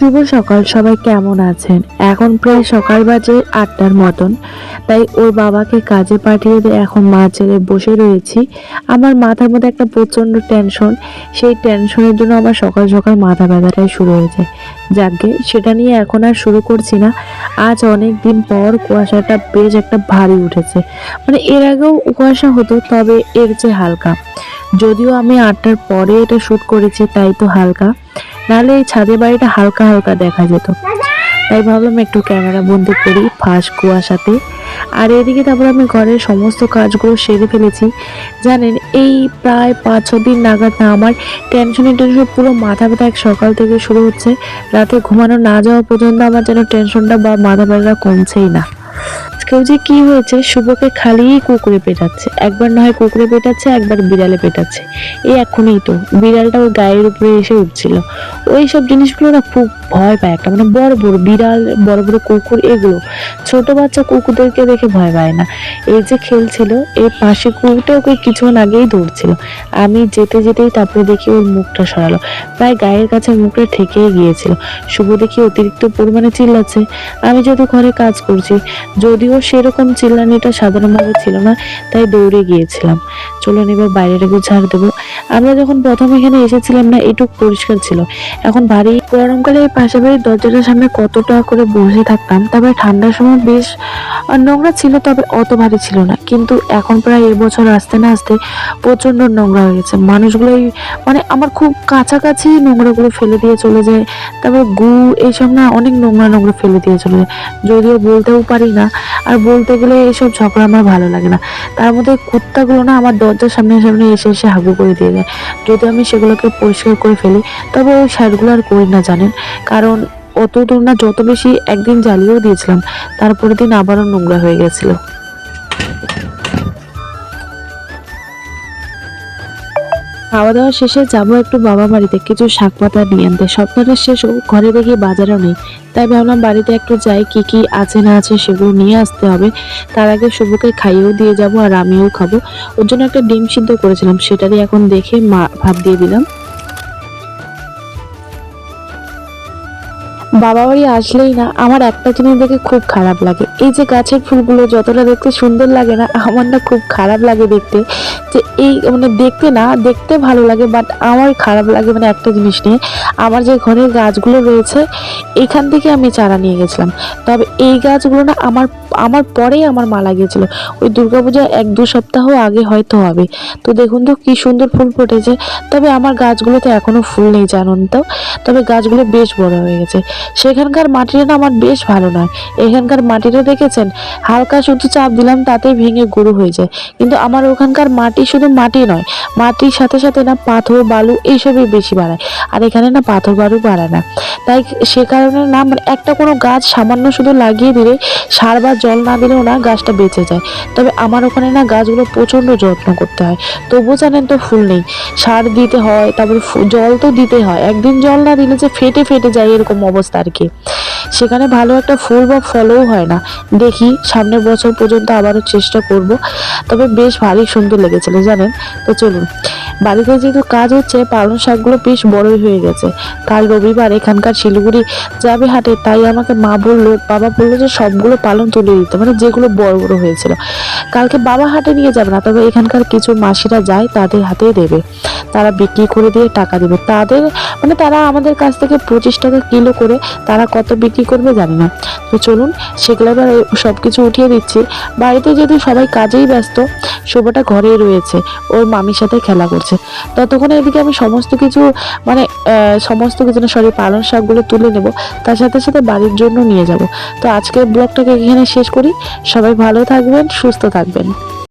শুভ সকাল, সবাই কেমন আছেন? এখন প্রায় সকাল বাজে আটটার মতন, তাই ওর বাবাকে কাজে পাঠিয়ে দিয়ে এখন মা ছেলে বসে রয়েছি। আমার মাথার মধ্যে একটা প্রচণ্ড টেনশন সেই টেনশনের জন্য আমার সকাল সকাল মাথা ব্যথাটাই শুরু হয়েছে। যাকে সেটা নিয়ে এখন আর শুরু করছি না। আজ অনেক দিন পর কুয়াশাটা বেশ একটা ভারী উঠেছে। মানে এর আগেও কুয়াশা হতো, তবে এর চেয়ে হালকা। যদিও আমি আটটার পরে এটা শ্যুট করেছি, তাই তো হালকা। নাহলে এই ছাদের বাড়িটা হালকা হালকা দেখা যেত। তাই ভাবলাম একটু ক্যামেরা বন্দি করি, ফাঁস কুয়াশাতে। আর এদিকে তারপর আমি ঘরের সমস্ত কাজগুলো সেরে ফেলেছি। জানেন, এই প্রায় পাঁচ, ছ দিন নাগাদ না আমার টেনশনে টেনশন পুরো মাথা ব্যথা এক সকাল থেকে শুরু হচ্ছে। রাতে ঘুমানো না যাওয়া পর্যন্ত আমার যেন টেনশনটা বা মাথা ব্যথাটা কমছেই না। আজকেও যে কি হয়েছে, শুভকে খালি কুকুরে পেটাচ্ছে। একবার না হয় কুকুরে পেটাচ্ছে, একবার বিড়ালে পেটাচ্ছে। এই এখনই তো, বিড়ালটা ওর গায়ের উপরে এসে উঠছিল। ওই সব জিনিসগুলো না খুব ভয় পায় একটা মানে বড় বড় বিড়াল, বড় বড় কুকুর, এগুলো। ছোট বাচ্চা কুকুরদেরকে দেখে ভয় পায় না। এই যে খেলছিল এই পাশে কুকুরটা ওকে কিছুক্ষণ আগেই দৌড়ছিল আমি যেতে যেতেই তারপরে দেখি ওর মুখটা সরালো। প্রায় গায়ের কাছে মুখটা ঠেকেই গিয়েছিল। শুভ দেখি অতিরিক্ত পরিমাণে চিল্লাচ্ছে। আমি যেহেতু ঘরে কাজ করছি যদিও সেরকম চিল্লানিটা সাধারণভাবে ছিল না, তাই দৌড়ে গিয়েছিলাম। চলুন এবার বাইরের একটু ঝাড় দেবো। আমরা যখন প্রথম এখানে এসেছিলাম না এটুক পরিষ্কার ছিল। এখন ভারী গরমকালে এই পাশে বাড়ির দরজাটার সামনে কতটা করে বসে থাকতাম তবে ঠান্ডার সময় বেশ নোংরা ছিল, তবে অত ভারী ছিল না। কিন্তু এখন প্রায় এবছর আসতে না আসতে প্রচণ্ড নোংরা হয়ে গেছে। মানুষগুলো মানে আমার খুব কাছাকাছি নোংরাগুলো ফেলে দিয়ে চলে যায়। তারপর গু এইসব না অনেক নোংরা নোংরা ফেলে দিয়ে চলে যায়। যদিও বলতেও পারি না আর বলতে গেলে এইসব ঝগড়া আমার ভালো লাগে না। তার মধ্যে কুত্তাগুলো না আমার দরজার সামনে সামনে এসে এসে হাগু করে দিয়ে যায়। যদি আমি সেগুলোকে পরিষ্কার করে ফেলি, তবে ওই শার্টগুলো আর করি না, জানেন? কারণ অত দূর না যত বেশি একদিন জ্বালিয়েও দিয়েছিলাম, তারপরের দিন আবারও নোংরা হয়ে গেছিল। খাওয়া দাওয়া শেষে যাব একটু বাবা বাড়িতে, কিছু শাক পাতা নিয়ে আনতে। সপ্তাহের শেষ ঘরে দেখি বাজারও নেই। তাই ভাবলাম বাড়িতে একটু যাই, কি কি আছে না আছে সেগুলো নিয়ে আসতে হবে। তার আগে শুভকে খাইয়েও দিয়ে যাব আর আমিও খাব। ওর জন্য একটা ডিম সিদ্ধ করেছিলাম সেটারই এখন দেখে মা ভাব দিয়ে দিলাম। বাবা বাড়ি আসলেই না, আমার একটা জিনিস দেখে খুব খারাপ লাগে। এই যে গাছের ফুলগুলো যতটা দেখতে সুন্দর লাগে না, আমার না খুব খারাপ লাগে দেখতে। যে এই মানে দেখতে না, দেখতে ভালো লাগে বাট আমার খারাপ লাগে মানে একটা জিনিস নিয়ে। আমার যে ঘরের গাছগুলো রয়েছে, এখান থেকে আমি চারা নিয়ে গেছিলাম। তবে এই গাছগুলো না আমার আমার পরেই আমার মা লাগিয়েছিল। ওই দুর্গাপূজা এক দু সপ্তাহ আগে হয়তো হবে। তো দেখুন তো কি সুন্দর ফুল ফুটেছে। তবে আমার গাছগুলোতে এখনও ফুল নেই, জানুন তো। তবে গাছগুলো বেশ বড় হয়ে গেছে। সেখানকার মাটিটা না আমার বেশ ভালো নয়। এখানকার মাটিটা দেখেছেন? হালকা শুধু চাপ দিলাম, তাতেই ভেঙে গুঁড়ো হয়ে যায়। কিন্তু আমার ওখানকার মাটি শুধু মাটি নয়, মাটির সাথে সাথে না পাথর, বালু, এইসবই বেশি বাড়ায়। আর এখানে না পাথর, বালু বাড়ায় না। তাই সে কারণে না মানে একটা কোনো গাছ সামান্য শুধু লাগিয়ে দিলে সার বা জল না দিলেও না গাছটা বেঁচে যায়। তবে আমার ওখানে না গাছগুলো প্রচণ্ড যত্ন করতে হয়। তবুও জানেন তো ফুল নেই। সার দিতে হয়, তারপরে জল তো দিতে হয়। একদিন জল না দিলে যে ফেটে ফেটে যায় এরকম অবস্থা। আর কি। সেখানে ভালো একটা ফুল বা ফলও হয় না। দেখি সামনের বছর পর্যন্ত আবারও চেষ্টা করব। তবে বেশ ভারী সুন্দর লেগেছিল, জানেন? তো চলুন। বাড়িতে যেহেতু কাজ হচ্ছে, পালং শাকগুলো বেশ বড়ই হয়ে গেছে। কাল রবিবার এখানকার শিলিগুড়ি যাবে হাটে, তাই আমাকে মা বলল, বাবা বলল যে সবগুলো পালং তুলে দিতে মানে যেগুলো বড় বড় হয়েছিল। কালকে বাবা হাটে নিয়ে যাবে না, তবে এখানকার কিছু মাসিরা যায় তাদের হাতেই দেবে। তারা বিক্রি করে দিয়ে টাকা দেবে। তাদের মানে তারা আমাদের কাছ থেকে পঁচিশ টাকা কিলো করে তারা কত বিক্রি করবে জানি না। তো চলুন, সেগুলো এবার সব কিছু উঠিয়ে দিচ্ছি। বাড়িতে যেহেতু সবাই কাজেই ব্যস্ত, শোভাটা ঘরেই রয়েছে, ওর মামির সাথে খেলা করছে। ততক্ষণে এদিকে আমি সমস্ত কিছু মানে সমস্ত কিছু না, সরি, পালং শাকগুলো তুলে নেব। তার সাথে সাথে বাড়ির জন্য নিয়ে যাব। তো আজকের ব্লগটাকে এখানে শেষ করি। সবাই ভালো থাকবেন, সুস্থ থাকবেন।